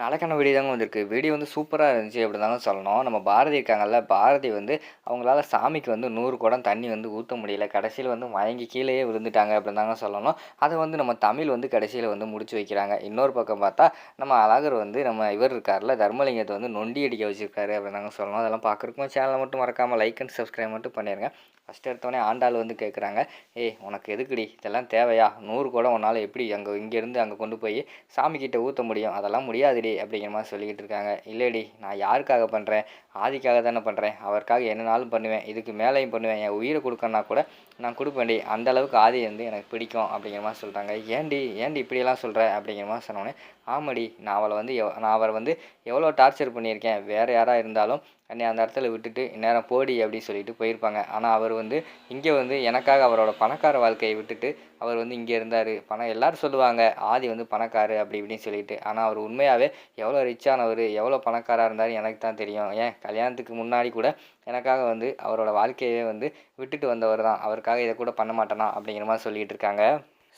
நாளைக்கான வீடியோ தாங்க வந்திருக்கு. வீடியோ வந்து சூப்பராக இருந்துச்சு. அப்படி தாங்க சொல்லணும். நம்ம பாரதி இருக்காங்கல்ல பாரதி வந்து அவங்களால சாமிக்கு வந்து நூறு குடம் தண்ணி வந்து ஊற்ற முடியல. கடைசியில் வந்து மயங்கி கீழேயே விழுந்துட்டாங்க அப்படின்னு தாங்க சொல்லணும். அதை வந்து நம்ம தமிழ் வந்து கடைசியில் வந்து முடிச்சு வைக்கிறாங்க. இன்னொரு பக்கம் பார்த்தா நம்ம அழகர் வந்து நம்ம இவர் இருக்கார்ல தர்மலிங்கத்தை வந்து நொண்டி அடிக்க வச்சிருக்காரு அப்படின்னு தாங்க சொல்லணும். அதெல்லாம் பார்க்குறக்கும் சேனலை மட்டும் மறக்காமல் லைக் அண்ட் சப்ஸ்கிரைப் மட்டும் பண்ணிடுங்க ஃபஸ்ட் எடுத்தோடனே ஆண்டாள் வந்து கேட்குறாங்க ஏய் உனக்கு எதுக்குடி? இதெல்லாம் தேவையா? நூறு கூட உன்னால் எப்படி அங்கே இங்கேருந்து அங்கே கொண்டு போய் சாமிக்கிட்ட ஊற்ற முடியும்? அதெல்லாம் முடியாதுடி அப்படிங்கிற மாதிரி சொல்லிக்கிட்டு இருக்காங்க. இல்லைடி நான் யாருக்காக பண்ணுறேன் ஆதிக்காக தானே பண்ணுறேன் அவருக்காக என்னனாலும் பண்ணுவேன். இதுக்கு மேலேயும் பண்ணுவேன். என் உயிரை கொடுக்கணுன்னா கூட நான் கொடுப்பேன்டி. அந்த அளவுக்கு ஆதி வந்து எனக்கு பிடிக்கும் அப்படிங்கிற மாதிரி சொல்கிறாங்க ஏன்டி ஏன்டி இப்படியெல்லாம் சொல்கிற அப்படிங்கிற மாதிரி சொன்னோடனே ஆமாடி நான் அவளை வந்து எவ் நான் அவரை வந்து எவ்வளோ டார்ச்சர் பண்ணியிருக்கேன் வேறு யாராக இருந்தாலும் என்னை அந்த இடத்துல விட்டுட்டு இந்நேரம் போடி அப்படின்னு சொல்லிட்டு போயிருப்பாங்க. ஆனால் அவர் வந்து இங்கே வந்து எனக்காக அவரோட பணக்கார வாழ்க்கையை விட்டுட்டு அவர் வந்து இங்கே இருந்தார். பணம் எல்லோரும் சொல்லுவாங்க ஆதி வந்து பணக்காரு அப்படி இப்படின்னு சொல்லிட்டு. ஆனால் அவர் உண்மையாகவே எவ்வளோ ரிச்சானவர் எவ்வளோ பணக்காராக இருந்தார் எனக்கு தான் தெரியும். ஏன்? கல்யாணத்துக்கு முன்னாடி கூட எனக்காக வந்து அவரோட வாழ்க்கையே வந்து விட்டுட்டு வந்தவர் தான். அவருக்காக இதை கூட பண்ண மாட்டேனா அப்படிங்கிற மாதிரி சொல்லிகிட்டு இருக்காங்க.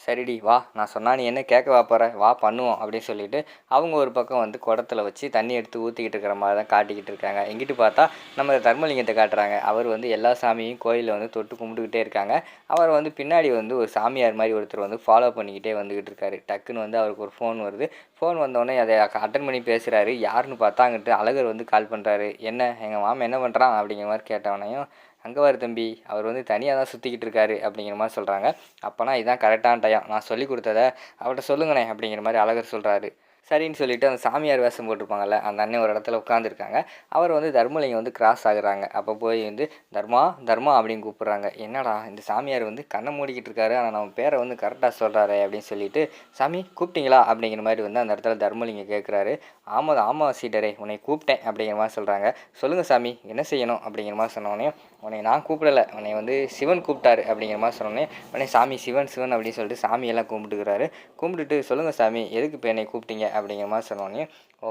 சரிடி வா. நான் சொன்னால் நீ என்ன கேட்க வா போகிற வா பண்ணுவோம் அப்படின்னு சொல்லிட்டு அவங்க ஒரு பக்கம் வந்து குடத்துல வச்சு தண்ணி எடுத்து ஊற்றிக்கிட்டு இருக்கிற மாதிரி தான் காட்டிக்கிட்டு இருக்காங்க. எங்கிட்டு பார்த்தா நம்ம தர்மலிங்கத்தை காட்டுறாங்க. அவர் வந்து எல்லா சாமியும் கோயிலில் வந்து தொட்டு கும்பிட்டுக்கிட்டே இருக்காங்க. அவர் வந்து பின்னாடி வந்து ஒரு சாமியார் மாதிரி ஒருத்தர் வந்து ஃபாலோ பண்ணிக்கிட்டே வந்துக்கிட்டு இருக்காரு. டக்குன்னு வந்து அவருக்கு ஒரு ஃபோன் வருது. ஃபோன் வந்தோடனே அதை அட்டன் பண்ணி பேசுகிறாரு யாருன்னு பார்த்தா அங்கிட்டு அழகர் வந்து கால் பண்ணுறாரு என்ன? எங்கள் மாமா என்ன பண்ணுறான் அப்படிங்கிற மாதிரி கேட்டவனையும் அங்கே தம்பி அவர் வந்து தனியாக தான் சுற்றிக்கிட்டு இருக்காரு அப்படிங்கிற மாதிரி சொல்கிறாங்க அப்போனா இதுதான் கரெக்டான டைம் நான் சொல்லி கொடுத்ததை அவர்கிட்ட சொல்லுங்கண்ணே அப்படிங்கிற மாதிரி அழகர் சொல்கிறாரு சரின்னு சொல்லிட்டு அந்த சாமியார் வேஷம் போட்டிருப்பாங்கல்ல அந்த அண்ணன் ஒரு இடத்துல உட்காந்துருக்காங்க அவர் வந்து தர்மலிங்கம் வந்து கிராஸ் ஆகுறாங்க. அப்போ போய் வந்து தர்மா தர்மா அப்படின்னு கூப்பிட்றாங்க. என்னடா இந்த சாமியார் வந்து கண்ணை மூடிக்கிட்டு இருக்காரு. ஆனால் நம்ம பேரை வந்து கரெக்டாக சொல்கிறாரு அப்படின்னு சொல்லிட்டு சாமி கூப்பிட்டீங்களா? அப்படிங்கிற மாதிரி வந்து அந்த இடத்துல தர்மலிங்கம் கேட்குறாரு ஆமாம் ஆமாம் சீடரே உன்னை கூப்பிட்டேன் அப்படிங்கிற மாதிரி சொல்கிறாங்க சொல்லுங்கள் சாமி என்ன செய்யணும்? அப்படிங்கிற மாதிரி சொன்னோடனே உன்னை நான் கூப்பிடலை. உன்னை வந்து சிவன் கூப்பிட்டாரு அப்படிங்கிற மாதிரி சொன்னோடனே உடனே சாமி சிவன் சிவன் அப்படின்னு சொல்லிட்டு சாமியெல்லாம் கும்பிட்டுக்கிறாரு. கும்பிட்டுட்டு சொல்லுங்கள் சாமி எதுக்கு இப்போ என்னை கூப்பிட்டீங்க? அப்படிங்கிற மாதிரி சொன்னோடனே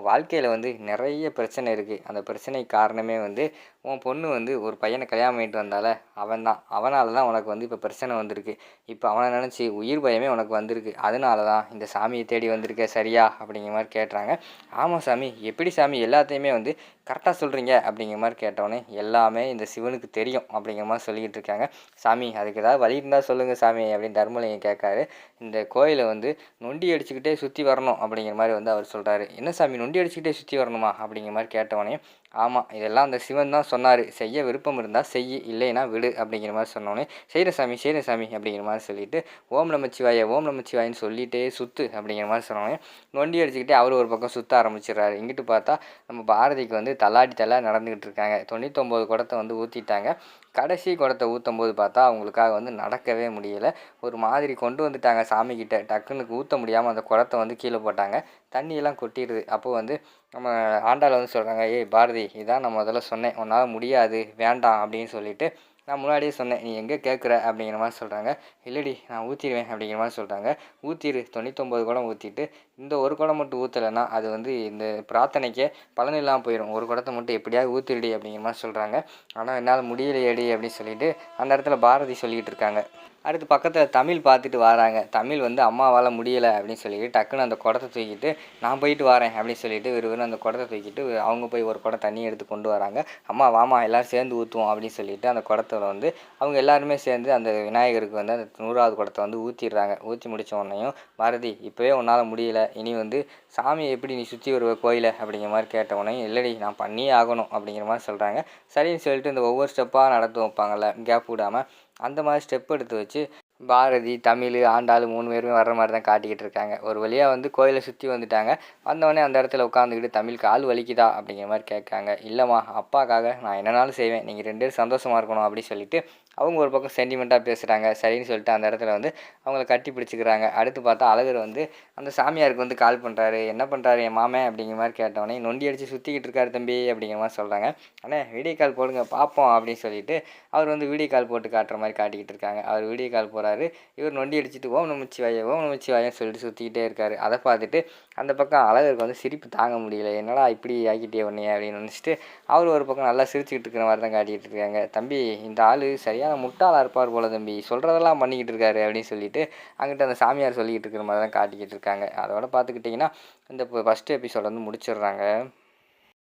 வாழ்க்கையில் வந்து நிறைய பிரச்சனை இருக்குது அந்த பிரச்சனை காரணமே வந்து உன் பொண்ணு வந்து ஒரு பையனை கல்யாணம் பண்ணிட்டு வந்தால அவன் தான் அவனால தான் உனக்கு வந்து இப்போ பிரச்சனை வந்திருக்கு. இப்போ அவனை நினச்சி உயிர் பயமே உனக்கு வந்திருக்கு. அதனால தான் இந்த சாமியை தேடி வந்திருக்க சரியா? அப்படிங்கிற மாதிரி கேட்டுறாங்க ஆமாம் சாமி எப்படி சாமி எல்லாத்தையுமே வந்து கரெக்டாக சொல்கிறீங்க அப்படிங்கிற மாதிரி கேட்டவொடனே எல்லாமே இந்த சிவனுக்கு தெரியும் அப்படிங்கிற மாதிரி சொல்லிக்கிட்டு இருக்காங்க. சாமி அதுக்கு ஏதாவது வழி இருந்தால் சொல்லுங்கள் சாமி அப்படின்னு தர்மலிங்கம் கேட்காரு. இந்த கோயிலை வந்து நொண்டி அடிச்சுக்கிட்டே சுற்றி வரணும் அப்படிங்கிற மாதிரி வந்து அவர் சொல்கிறாரு என்ன சாமி நொண்டி அடிச்சுக்கிட்டே சுற்றி வரணுமா? அப்படிங்கிற மாதிரி கேட்டவொடனே ஆமாம் இதெல்லாம் அந்த சிவன் தான் சொன்னார். செய்ய விருப்பம் இருந்தால் செய் இல்லைன்னா விடு அப்படிங்கிற மாதிரி சொன்னோன்னே செய்கிற சாமி செய்கிற சாமி அப்படிங்கிற மாதிரி சொல்லிவிட்டு ஓம் நமச்சிவாய ஓம் நமச்சிவாயின்னு சொல்லிட்டே சுற்று அப்படிங்கிற மாதிரி சொன்னோன்னே நொண்டி அடிச்சுக்கிட்டே அவர் ஒரு பக்கம் சுற்ற ஆரம்பிச்சிடுறாரு. இங்கிட்டு பார்த்தா நம்ம பாரதிக்கு வந்து தள்ளாடி தள்ளா நடந்துக்கிட்டு இருக்காங்க. தொண்ணூத்தொம்பது குடத்தை வந்து ஊற்றிட்டாங்க கடைசி குடத்தை ஊற்றும் போது பார்த்தா அவங்களுக்காக வந்து நடக்கவே முடியலை. ஒரு மாதிரி கொண்டு வந்துட்டாங்க சாமிக்கிட்ட டக்குன்னு ஊற்ற முடியாமல் அந்த குடத்தை வந்து கீழே போட்டாங்க. தண்ணியெல்லாம் கொட்டிடுது. அப்போது வந்து நம்ம ஆண்டாள் வந்து சொல்கிறாங்க ஏய் பாரதி இதான் நான் முதல்ல சொன்னேன். உன்னால் முடியாது. வேண்டாம். அப்படின்னு சொல்லிட்டு நான் முன்னாடியே சொன்னேன் நீ எங்கே கேட்குற அப்படிங்கிற மாதிரி சொல்கிறாங்க இல்லடி நான் ஊற்றிடுவேன் அப்படிங்கிற மாதிரி சொல்கிறாங்க ஊற்றிடு தொண்ணூத்தொம்பது குடம் ஊற்றிட்டு இந்த ஒரு குடம் மட்டும் ஊற்றலைன்னா அது வந்து இந்த பிரார்த்தனைக்கே பலன் இல்லாமல் போயிடும் ஒரு குடத்தை மட்டும் எப்படியாவது ஊற்றிடுடி அப்படிங்கிற மாதிரி சொல்கிறாங்க ஆனால் என்னால் முடியலையேடி அப்படின்னு சொல்லிட்டு அந்த இடத்துல பாரதி சொல்லிக்கிட்டு இருக்காங்க. அடுத்து பக்கத்தில் தமிழ் பார்த்துட்டு வராங்க. தமிழ் வந்து அம்மாவால் முடியலை அப்படின்னு சொல்லிட்டு டக்குன்னு அந்த குடத்தை தூக்கிட்டு நான் போயிட்டு வரேன் அப்படின்னு சொல்லிட்டு விறுவிறு அந்த குடத்தை தூக்கிட்டு அவங்க போய் ஒரு குடம் தண்ணி எடுத்து கொண்டு வராங்க. அம்மா வாமா எல்லோரும் சேர்ந்து ஊற்றுவோம் அப்படின்னு சொல்லிட்டு அந்த குடத்துல வந்து அவங்க எல்லாருமே சேர்ந்து அந்த விநாயகருக்கு வந்து அந்த நூறாவது குடத்தை வந்து ஊற்றிடுறாங்க ஊற்றி முடித்த உடனேயும் பாரதி இப்போவே உன்னால் முடியல. இனி வந்து சாமியை எப்படி நீ சுற்றி வருவ கோயிலை? அப்படிங்கிற மாதிரி கேட்ட உடனே இல்லடி நான் பண்ணியே ஆகணும் அப்படிங்கிற மாதிரி சொல்கிறாங்க சரின்னு சொல்லிட்டு இந்த ஒவ்வொரு ஸ்டெப்பாக நடத்து வைப்பாங்கள்ல கேப் விடாமல் அந்த மாதிரி ஸ்டெப் எடுத்து வச்சு பாரதி தமிழ் ஆண்டாள் மூணு பேருமே வர்ற மாதிரி தான் காட்டிக்கிட்டு இருக்காங்க. ஒரு வழியாக வந்து கோயிலை சுற்றி வந்துட்டாங்க. வந்தவொடனே அந்த இடத்துல உட்காந்துக்கிட்டு தமிழ் கால் வலிக்குதா அப்படிங்கிற மாதிரி கேட்காங்க. இல்லைம்மா அப்பாக்காக நான் என்னனாலும் செய்வேன். நீங்கள் ரெண்டு பேரும் சந்தோஷமாக இருக்கணும் அப்படின்னு சொல்லிட்டு அவங்க ஒரு பக்கம் சென்டிமெண்ட்டாக பேசுகிறாங்க சரின்னு சொல்லிட்டு அந்த இடத்துல வந்து அவங்கள கட்டி பிடிச்சிக்கிறாங்க. அடுத்து பார்த்தா அழகர் வந்து அந்த சாமியாருக்கு வந்து கால் பண்ணுறாரு என்ன பண்ணுறாரு என் மாமே? அப்படிங்கிற மாதிரி கேட்டவொடனே நொண்டி அடித்து சுற்றிக்கிட்டு இருக்காரு தம்பி அப்படிங்கிற மாதிரி சொல்கிறாங்க அண்ணே வீடியோ கால் போடுங்க பார்ப்போம் அப்படின்னு சொல்லிட்டு அவர் வந்து வீடியோ கால் போட்டு காட்டுற மாதிரி காட்டிக்கிட்டு இருக்காங்க. அவர் வீடியோ கால் போகிறாரு இவர் நொண்டி அடிச்சுட்டு ஓம் நமச்சிவாய ஓம் நமச்சிவாயன்னு சொல்லிட்டு சுற்றிக்கிட்டே இருக்காரு. அதை பார்த்துட்டு அந்த பக்கம் அழகருக்கு வந்து சிரிப்பு தாங்க முடியல. என்னடா இப்படி ஆக்கிட்டே உடனே அப்படின்னு நினச்சிட்டு அவர் ஒரு பக்கம் நல்லா சிரிச்சுக்கிட்டு இருக்கிற மாதிரி தான் காட்டிகிட்டு இருக்காங்க. தம்பி இந்த ஆள் சரியான முட்டாளாக இருப்பார் போல தம்பி? சொல்கிறதெல்லாம் பண்ணிக்கிட்டு இருக்காரு அப்படின்னு சொல்லிட்டு அங்கிட்ட அந்த சாமியார் சொல்லிக்கிட்டு இருக்கிற மாதிரி தான் காட்டிக்கிட்டு இருக்காங்க. அதோட பார்த்துக்கிட்டிங்கன்னா இந்த ஃபஸ்ட்டு எபிசோட் வந்து முடிச்சிடுறாங்க.